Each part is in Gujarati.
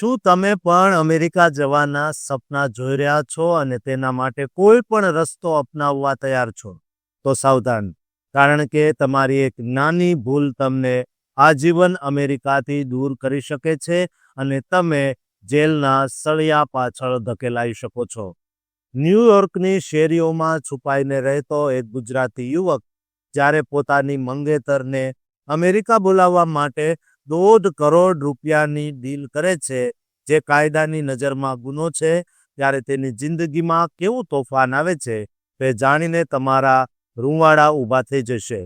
શું તમે પણ અમેરિકા જવાના સપના જોઈ રહ્યા છો અને તેના માટે કોઈ પણ રસ્તો અપનાવવા તૈયાર છો? તો સાવધાન, કારણ કે તમારી એક નાની ભૂલ તમને આજીવન અમેરિકાથી દૂર કરી શકે છે અને તમે જેલના સળિયા પાછળ ધકેલાઈ શકો છો. ન્યૂયોર્કની શેરીઓમાં છુપાઈને રહેતો એક ગુજરાતી યુવક, જ્યારે પોતાની મંગેતરને અમેરિકા બોલાવવા માટે દોઢ કરોડ રૂપિયાની ડીલ કરે છે, જે કાયદાની નજરમાં ગુનો છે, ત્યારે તેની જિંદગીમાં કેવું તોફાન આવે છે, તે જાણીને તમારા રૂંવાડા ઊભા થઈ જશે.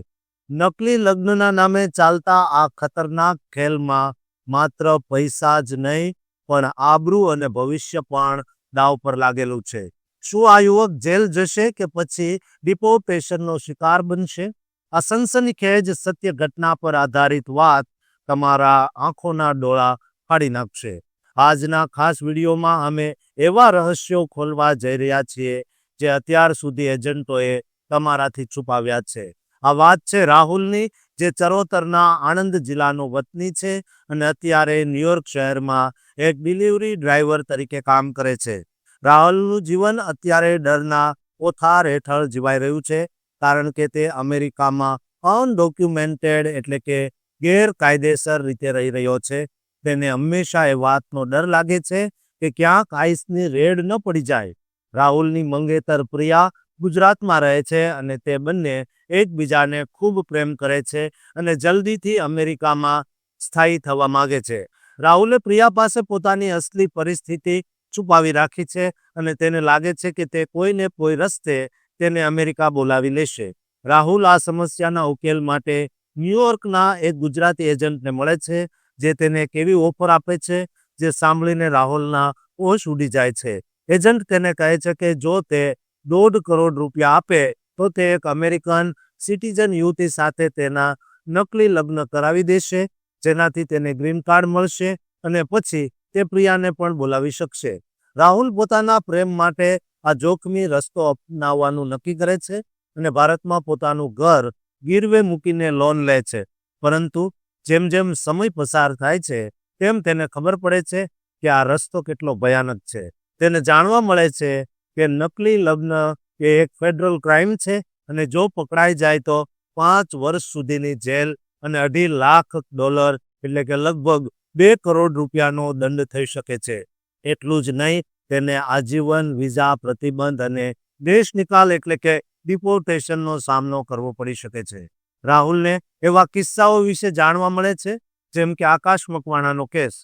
નકલી લગ્નના નામે ચાલતા આ ખતરનાક ખેલમાં માત્ર પૈસા જ નહીં, પણ આબરૂ અને ભવિષ્ય પણ દાવ પર લાગેલું છે. શું આ યુવક જેલ જશે કે પછી ડિપોર્ટેશનનો શિકાર બનશે? આ સનસનીખેજ સત્ય ઘટના પર આધારિત વાત તમારા આંખોના ડોળા ફાડી નાખશે. આજના ખાસ વિડીયોમાં અમે એવા રહસ્યો ખોલવા જઈ રહ્યા છીએ જે અત્યાર સુધી એજન્ટોએ તમારાથી છુપાવ્યા છે. આ વાત છે રાહુલની, જે ચરોતરના આણંદ જિલ્લાનો વતની છે અને અત્યારે ન્યુયોર્ક શહેરમાં એક ડિલિવરી ડ્રાઈવર તરીકે કામ કરે છે. રાહુલનું જીવન અત્યારે ડરના ઓથાર હેઠળ જીવાઈ રહ્યું છે, કારણ કે તે અમેરિકામાં અનડોક્યુમેન્ટેડ એટલે કે ગેરકાયદેસર રીતે રહી રહ્યો છે. તેને હંમેશા એ વાતનો ડર લાગે છે કે ક્યાંક આઈસની રેડ ન પડી જાય. રાહુલની મંગેતર પ્રિયા ગુજરાતમાં રહે છે અને તે બંને એકબીજાને ખૂબ પ્રેમ કરે છે અને જલ્દીથી અમેરિકામાં સ્થાયી થવા માગે છે. રાહુલે પ્રિયા પાસે પોતાની અસલી પરિસ્થિતિ છુપાવી રાખી છે અને તેને લાગે છે કે તે કોઈને કોઈ રસ્તે તેને અમેરિકા બોલાવી લેશે. રાહુલ આ સમસ્યાના ઉકેલ માટે ન્યુયોર્કના એક ગુજરાતી એજન્ટને મળે છે, જે તેને એક એવી ઓફર આપે છે, જે સાંભળીને રાહુલના ઓશ ઉડી જાય છે. એજન્ટ તેને કહે છે કે જો તે દોઢ કરોડ રૂપિયા આપે, તો તે એક અમેરિકન સિટીઝન યુવતી સાથે તેના નકલી લગ્ન કરાવી દેશે, જેનાથી તેને ગ્રીન કાર્ડ મળશે અને પછી તે પ્રિયાને પણ બોલાવી શકશે. રાહુલ પોતાના પ્રેમ માટે આ જોખમી રસ્તો અપનાવવાનું નક્કી કરે છે અને ભારતમાં પોતાનું ઘર ગીરવે મૂકીને લોન લે છે. પરંતુ જેમ જેમ સમય પસાર થાય છે, તેમ તેને ખબર પડે છે કે આ રસ્તો કેટલો ભયાનક છે. તેને જાણવા મળે છે કે નકલી લગ્ન એ એક ફેડરલ ક્રાઇમ છે અને જો પકડાઈ જાય તો પાંચ વર્ષ સુધીની જેલ અને અઢી લાખ ડોલર એટલે કે લગભગ બે કરોડ રૂપિયાનો દંડ થઈ શકે છે. એટલું જ નહીં, તેને આજીવન વિઝા પ્રતિબંધ અને દેશ નિકાલ એટલે કે ડિપોર્ટેશનનો સામનો કરવો પડી શકે છે. રાહુલને એવા કિસ્સાઓ વિશે જાણવા મળે છે, જેમ કે આકાશ મકવાણાનો કેસ,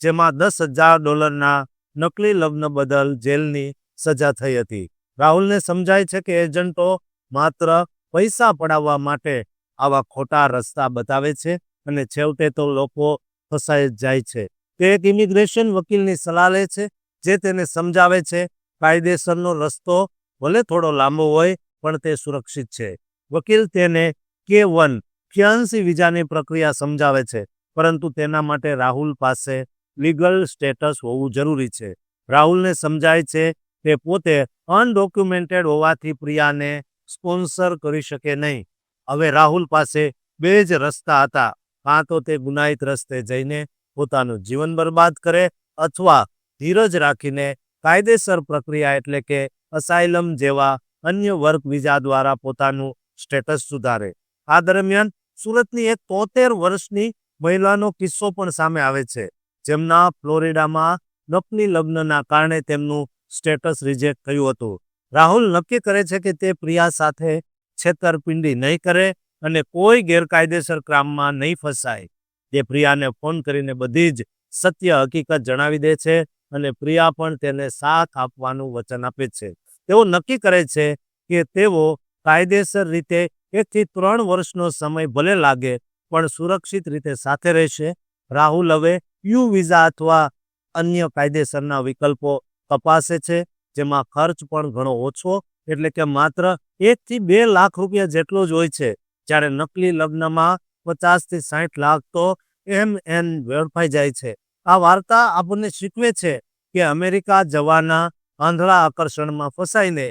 જેમાં દસ હજાર ડોલરના નકલી લગ્ન બદલ જેલની સજા થઈ હતી. રાહુલને સમજાય છે કે એજન્ટો માત્ર પૈસા પડાવવા માટે આવા ખોટા રસ્તા બતાવે છે અને છેવટે તો લોકો ફસાઈ જાય છે. તે એક ઇમિગ્રેશન વકીલની સલાહ લે છે, જે તેને સમજાવે છે, કાયદેસરનો રસ્તો ભલે થોડો લાંબો હોય પણ તે સુરક્ષિત છે. વકીલ તેને કે વન ફિયાન્સી વિઝાની પ્રક્રિયા સમજાવે છે, પરંતુ તેના માટે રાહુલ પાસે લીગલ સ્ટેટસ હોવું જરૂરી છે. રાહુલને સમજાય છે, તે પોતે અનડોક્યુમેન્ટેડ હોવાથી પ્રિયાને સ્પોન્સર કરી શકે નહીં. હવે રાહુલ પાસે બે જ રસ્તા હતા, કાં તો તે ગુનાહિત રસ્તે જઈને પોતાનું જીવન બરબાદ કરે અથવા ધીરજ રાખીને કાયદેસર પ્રક્રિયા એટલે કે અસાયલમ જેવા અન્ય વર્ક વિઝા દ્વારા પોતાનું સ્ટેટસ સુધારે. આ દરમિયાન સુરતની એક તોતેર વર્ષની મહિલાનો કિસ્સો પણ સામે આવે છે, જેમના ફ્લોરિડામાં નકલી લગ્નના કારણે તેમનું સ્ટેટસ રિજેક્ટ થયું હતું. રાહુલ નક્કી કરે છે કે તે પ્રિયા સાથે છેતરપિંડી નહીં કરે અને કોઈ ગેરકાયદેસર કામમાં નહીં ફસાય. તે પ્રિયાને ફોન કરીને બધી જ સત્ય હકીકત જણાવી દે છે અને પ્રિયા પણ તેને સાથ આપવાનું વચન આપે છે. તેઓ નક્કી કરે છે કે તેઓ કાયદેસર રીતે એકથી ત્રણ વર્ષનો સમય ભલે લાગે, પણ સુરક્ષિત રીતે સાથે રહેશે. રાહુલ હવે યુ વિઝા અથવા અન્ય કાયદેસરના વિકલ્પો તપાસે છે, જેમાં ખર્ચ પણ ઘણો ઓછો, એટલે કે માત્ર એકથી બે લાખ રૂપિયા જેટલો જ હોય છે. જ્યારે નકલી લગ્નમાં પચાસથી સાઠ લાખ તો એમ એન વેડફાઈ જાય છે. આ વાર્તા આપણને શીખવે છે કે અમેરિકા જવાના આંધળા આકર્ષણમાં ફસાઈને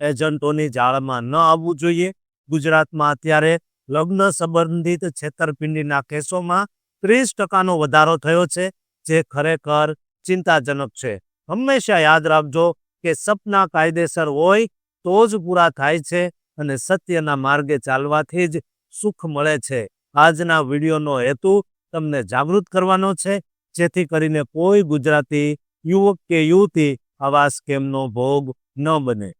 એજન્ટોની જાળમાં ન આવવું જોઈએ. ગુજરાતમાં અત્યારે લગ્ન સંબંધિત છેતરપિંડીના કેસોમાં ત્રીસ ટકાનો વધારો થયો છે, જે ખરેખર ચિંતાજનક છે. હંમેશા યાદ રાખજો કે સપના કાયદેસર હોય તો જ પૂરા થાય છે અને સત્યના માર્ગે ચાલવાથી જ સુખ મળે છે. આજના વિડીયોનો હેતુ તમને જાગૃત કરવાનો છે, જેથી કરીને કોઈ ગુજરાતી યુવક કે યુવતી આવા સ્કેમનો ભોગ ન બને.